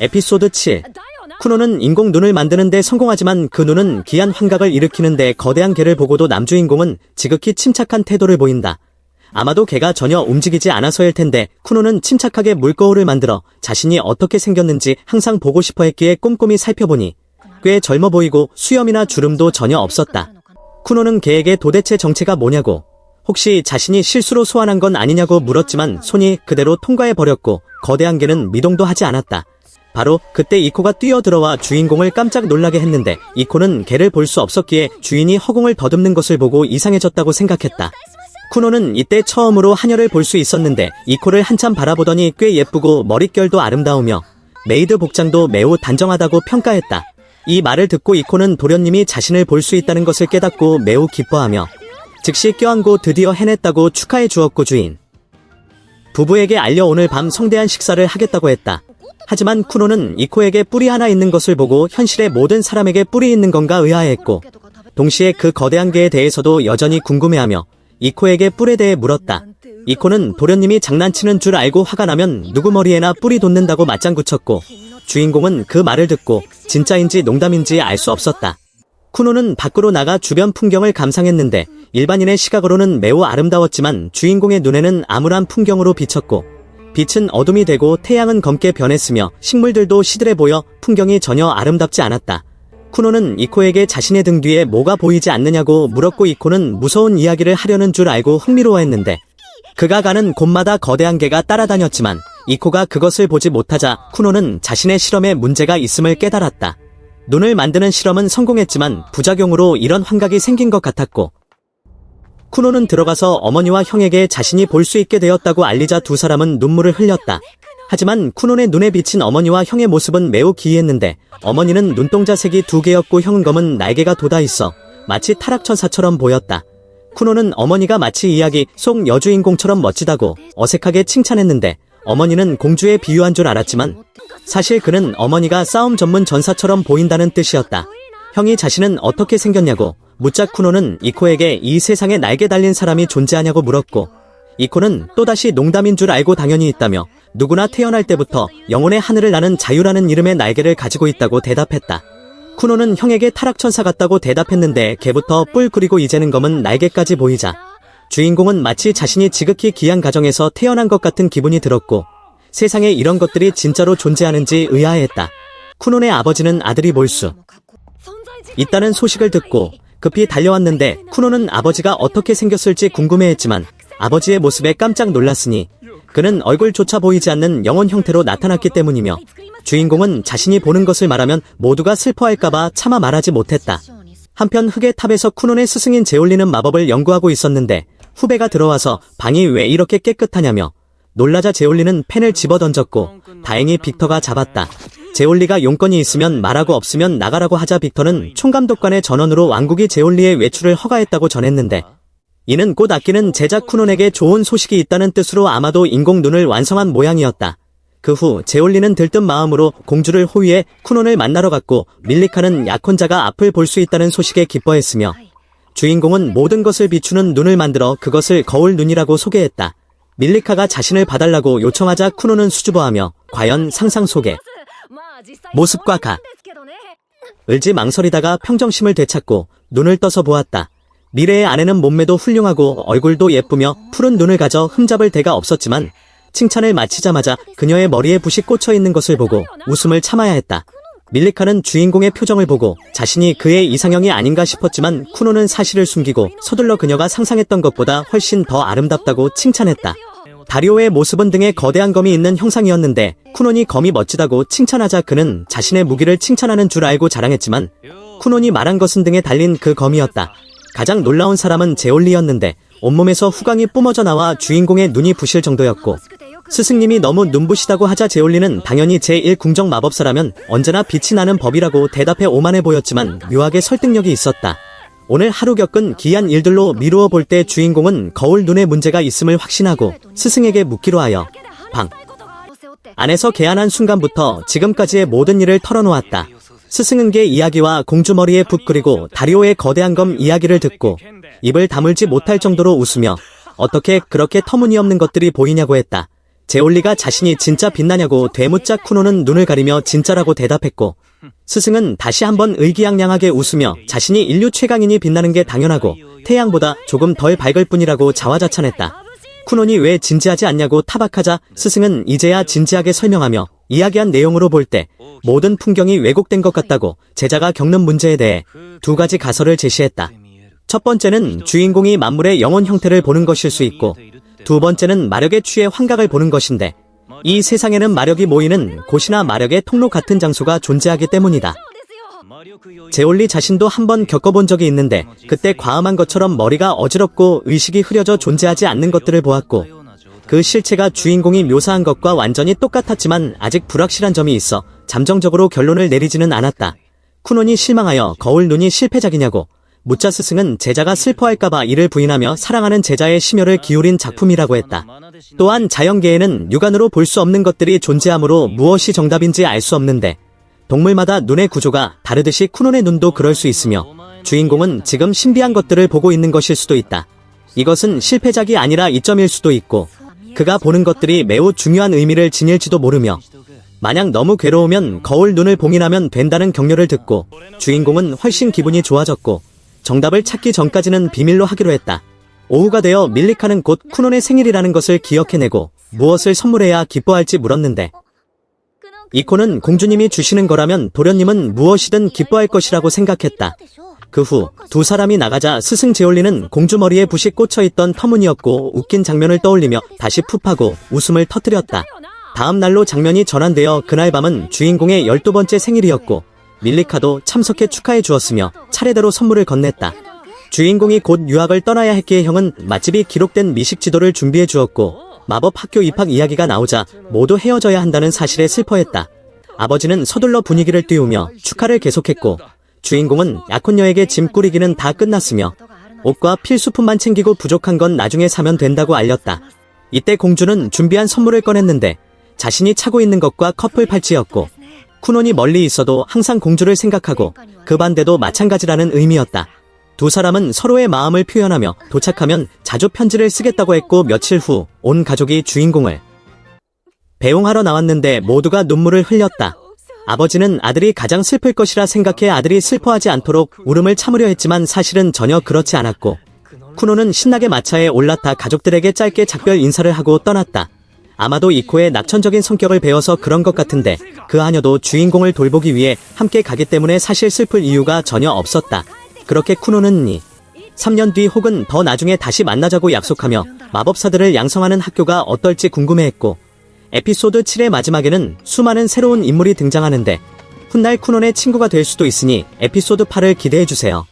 에피소드 7 쿠노는 인공 눈을 만드는데 성공하지만 그 눈은 기한 환각을 일으키는데 거대한 개를 보고도 남주인공은 지극히 침착한 태도를 보인다. 아마도 개가 전혀 움직이지 않아서일 텐데 쿠노는 침착하게 물거울을 만들어 자신이 어떻게 생겼는지 항상 보고 싶어 했기에 꼼꼼히 살펴보니 꽤 젊어 보이고 수염이나 주름도 전혀 없었다. 쿠노는 개에게 도대체 정체가 뭐냐고 혹시 자신이 실수로 소환한 건 아니냐고 물었지만 손이 그대로 통과해 버렸고 거대한 개는 미동도 하지 않았다. 바로 그때 이코가 뛰어들어와 주인공을 깜짝 놀라게 했는데 이코는 개를 볼 수 없었기에 주인이 허공을 더듬는 것을 보고 이상해졌다고 생각했다. 쿠노는 이때 처음으로 하녀를 볼 수 있었는데 이코를 한참 바라보더니 꽤 예쁘고 머릿결도 아름다우며 메이드 복장도 매우 단정하다고 평가했다. 이 말을 듣고 이코는 도련님이 자신을 볼 수 있다는 것을 깨닫고 매우 기뻐하며 즉시 껴안고 드디어 해냈다고 축하해 주었고 주인. 부부에게 알려 오늘 밤 성대한 식사를 하겠다고 했다. 하지만 쿠노는 이코에게 뿔이 하나 있는 것을 보고 현실의 모든 사람에게 뿔이 있는 건가 의아해했고 동시에 그 거대한 개에 대해서도 여전히 궁금해하며 이코에게 뿔에 대해 물었다. 이코는 도련님이 장난치는 줄 알고 화가 나면 누구 머리에나 뿔이 돋는다고 맞장구 쳤고 주인공은 그 말을 듣고 진짜인지 농담인지 알 수 없었다. 쿠노는 밖으로 나가 주변 풍경을 감상했는데 일반인의 시각으로는 매우 아름다웠지만 주인공의 눈에는 암울한 풍경으로 비쳤고 빛은 어둠이 되고 태양은 검게 변했으며 식물들도 시들해 보여 풍경이 전혀 아름답지 않았다. 쿠노는 이코에게 자신의 등 뒤에 뭐가 보이지 않느냐고 물었고 이코는 무서운 이야기를 하려는 줄 알고 흥미로워했는데 그가 가는 곳마다 거대한 개가 따라다녔지만 이코가 그것을 보지 못하자 쿠노는 자신의 실험에 문제가 있음을 깨달았다. 눈을 만드는 실험은 성공했지만 부작용으로 이런 환각이 생긴 것 같았고 쿠노는 들어가서 어머니와 형에게 자신이 볼 수 있게 되었다고 알리자 두 사람은 눈물을 흘렸다. 하지만 쿠논의 눈에 비친 어머니와 형의 모습은 매우 기이했는데 어머니는 눈동자 색이 두 개였고 형은 검은 날개가 돋아 있어 마치 타락천사처럼 보였다. 쿠노는 어머니가 마치 이야기 속 여주인공처럼 멋지다고 어색하게 칭찬했는데 어머니는 공주에 비유한 줄 알았지만 사실 그는 어머니가 싸움 전문 전사처럼 보인다는 뜻이었다. 형이 자신은 어떻게 생겼냐고 묻자 쿠노는 이코에게 이 세상에 날개 달린 사람이 존재하냐고 물었고 이코는 또다시 농담인 줄 알고 당연히 있다며 누구나 태어날 때부터 영혼의 하늘을 나는 자유라는 이름의 날개를 가지고 있다고 대답했다. 쿠노는 형에게 타락천사 같다고 대답했는데 개부터 뿔 그리고 이제는 검은 날개까지 보이자 주인공은 마치 자신이 지극히 귀한 가정에서 태어난 것 같은 기분이 들었고 세상에 이런 것들이 진짜로 존재하는지 의아해했다. 쿠논의 아버지는 아들이 몰수 있다는 소식을 듣고 급히 달려왔는데 쿠노는 아버지가 어떻게 생겼을지 궁금해했지만 아버지의 모습에 깜짝 놀랐으니 그는 얼굴조차 보이지 않는 영혼 형태로 나타났기 때문이며 주인공은 자신이 보는 것을 말하면 모두가 슬퍼할까봐 차마 말하지 못했다. 한편 흑의 탑에서 쿠논의 스승인 제올리는 마법을 연구하고 있었는데 후배가 들어와서 방이 왜 이렇게 깨끗하냐며 놀라자 제올리는 펜을 집어던졌고 다행히 빅터가 잡았다. 제올리가 용건이 있으면 말하고 없으면 나가라고 하자 빅터는 총감독관의 전원으로 왕국이 제올리의 외출을 허가했다고 전했는데 이는 곧 아끼는 제자 쿠논에게 좋은 소식이 있다는 뜻으로 아마도 인공 눈을 완성한 모양이었다. 그 후 제올리는 들뜬 마음으로 공주를 호위해 쿠논을 만나러 갔고 밀리카는 약혼자가 앞을 볼 수 있다는 소식에 기뻐했으며 주인공은 모든 것을 비추는 눈을 만들어 그것을 거울 눈이라고 소개했다. 밀리카가 자신을 봐달라고 요청하자 쿠논은 수줍어하며 과연 상상 속에 모습과 가 을지 망설이다가 평정심을 되찾고 눈을 떠서 보았다. 미래의 아내는 몸매도 훌륭하고 얼굴도 예쁘며 푸른 눈을 가져 흠잡을 데가 없었지만 칭찬을 마치자마자 그녀의 머리에 붓이 꽂혀 있는 것을 보고 웃음을 참아야 했다. 밀리카는 주인공의 표정을 보고 자신이 그의 이상형이 아닌가 싶었지만 쿠노는 사실을 숨기고 서둘러 그녀가 상상했던 것보다 훨씬 더 아름답다고 칭찬했다. 다리오의 모습은 등에 거대한 검이 있는 형상이었는데 쿠논이 검이 멋지다고 칭찬하자 그는 자신의 무기를 칭찬하는 줄 알고 자랑했지만 쿠논이 말한 것은 등에 달린 그 검이었다. 가장 놀라운 사람은 제올리였는데 온몸에서 후광이 뿜어져 나와 주인공의 눈이 부실 정도였고 스승님이 너무 눈부시다고 하자 제올리는 당연히 제1궁정 마법사라면 언제나 빛이 나는 법이라고 대답해 오만해 보였지만 묘하게 설득력이 있었다. 오늘 하루 겪은 기이한 일들로 미루어 볼 때 주인공은 거울 눈에 문제가 있음을 확신하고 스승에게 묻기로 하여 방 안에서 개안한 순간부터 지금까지의 모든 일을 털어놓았다. 스승은 개 이야기와 공주 머리에 붓 그리고 다리오의 거대한 검 이야기를 듣고 입을 다물지 못할 정도로 웃으며 어떻게 그렇게 터무니없는 것들이 보이냐고 했다. 제올리가 자신이 진짜 빛나냐고 되묻자 쿠노는 눈을 가리며 진짜라고 대답했고 스승은 다시 한번 의기양양하게 웃으며 자신이 인류 최강인이 빛나는 게 당연하고 태양보다 조금 덜 밝을 뿐이라고 자화자찬했다. 쿠논이 왜 진지하지 않냐고 타박하자 스승은 이제야 진지하게 설명하며 이야기한 내용으로 볼 때 모든 풍경이 왜곡된 것 같다고 제자가 겪는 문제에 대해 두 가지 가설을 제시했다. 첫 번째는 주인공이 만물의 영혼 형태를 보는 것일 수 있고 두 번째는 마력에 취해 환각을 보는 것인데 이 세상에는 마력이 모이는 곳이나 마력의 통로 같은 장소가 존재하기 때문이다. 제올리 자신도 한번 겪어본 적이 있는데 그때 과음한 것처럼 머리가 어지럽고 의식이 흐려져 존재하지 않는 것들을 보았고 그 실체가 주인공이 묘사한 것과 완전히 똑같았지만 아직 불확실한 점이 있어 잠정적으로 결론을 내리지는 않았다. 쿠논이 실망하여 거울 눈이 실패작이냐고 무짜 스승은 제자가 슬퍼할까봐 이를 부인하며 사랑하는 제자의 심혈을 기울인 작품이라고 했다. 또한 자연계에는 육안으로 볼 수 없는 것들이 존재하므로 무엇이 정답인지 알 수 없는데 동물마다 눈의 구조가 다르듯이 쿠논의 눈도 그럴 수 있으며 주인공은 지금 신비한 것들을 보고 있는 것일 수도 있다. 이것은 실패작이 아니라 이점일 수도 있고 그가 보는 것들이 매우 중요한 의미를 지닐지도 모르며 만약 너무 괴로우면 거울 눈을 봉인하면 된다는 격려를 듣고 주인공은 훨씬 기분이 좋아졌고 정답을 찾기 전까지는 비밀로 하기로 했다. 오후가 되어 밀리카는 곧 쿠논의 생일이라는 것을 기억해내고 무엇을 선물해야 기뻐할지 물었는데 이코는 공주님이 주시는 거라면 도련님은 무엇이든 기뻐할 것이라고 생각했다. 그 후 두 사람이 나가자 스승 제올리는 공주 머리에 붓이 꽂혀있던 터무니없고 웃긴 장면을 떠올리며 다시 푹하고 웃음을 터뜨렸다. 다음 날로 장면이 전환되어 그날 밤은 주인공의 12번째 생일이었고 밀리카도 참석해 축하해 주었으며 차례대로 선물을 건넸다. 주인공이 곧 유학을 떠나야 했기에 형은 맛집이 기록된 미식 지도를 준비해 주었고 마법 학교 입학 이야기가 나오자 모두 헤어져야 한다는 사실에 슬퍼했다. 아버지는 서둘러 분위기를 띄우며 축하를 계속했고 주인공은 약혼녀에게 짐 꾸리기는 다 끝났으며 옷과 필수품만 챙기고 부족한 건 나중에 사면 된다고 알렸다. 이때 공주는 준비한 선물을 꺼냈는데 자신이 차고 있는 것과 커플 팔찌였고 쿠논이 멀리 있어도 항상 공주를 생각하고 그 반대도 마찬가지라는 의미였다. 두 사람은 서로의 마음을 표현하며 도착하면 자주 편지를 쓰겠다고 했고 며칠 후 온 가족이 주인공을 배웅하러 나왔는데 모두가 눈물을 흘렸다. 아버지는 아들이 가장 슬플 것이라 생각해 아들이 슬퍼하지 않도록 울음을 참으려 했지만 사실은 전혀 그렇지 않았고 쿠노는 신나게 마차에 올라타 가족들에게 짧게 작별 인사를 하고 떠났다. 아마도 이코의 낙천적인 성격을 배워서 그런 것 같은데 그 하녀도 주인공을 돌보기 위해 함께 가기 때문에 사실 슬플 이유가 전혀 없었다. 그렇게 쿠노는 이 3년 뒤 혹은 더 나중에 다시 만나자고 약속하며 마법사들을 양성하는 학교가 어떨지 궁금해했고 에피소드 7의 마지막에는 수많은 새로운 인물이 등장하는데 훗날 쿠논의 친구가 될 수도 있으니 에피소드 8을 기대해주세요.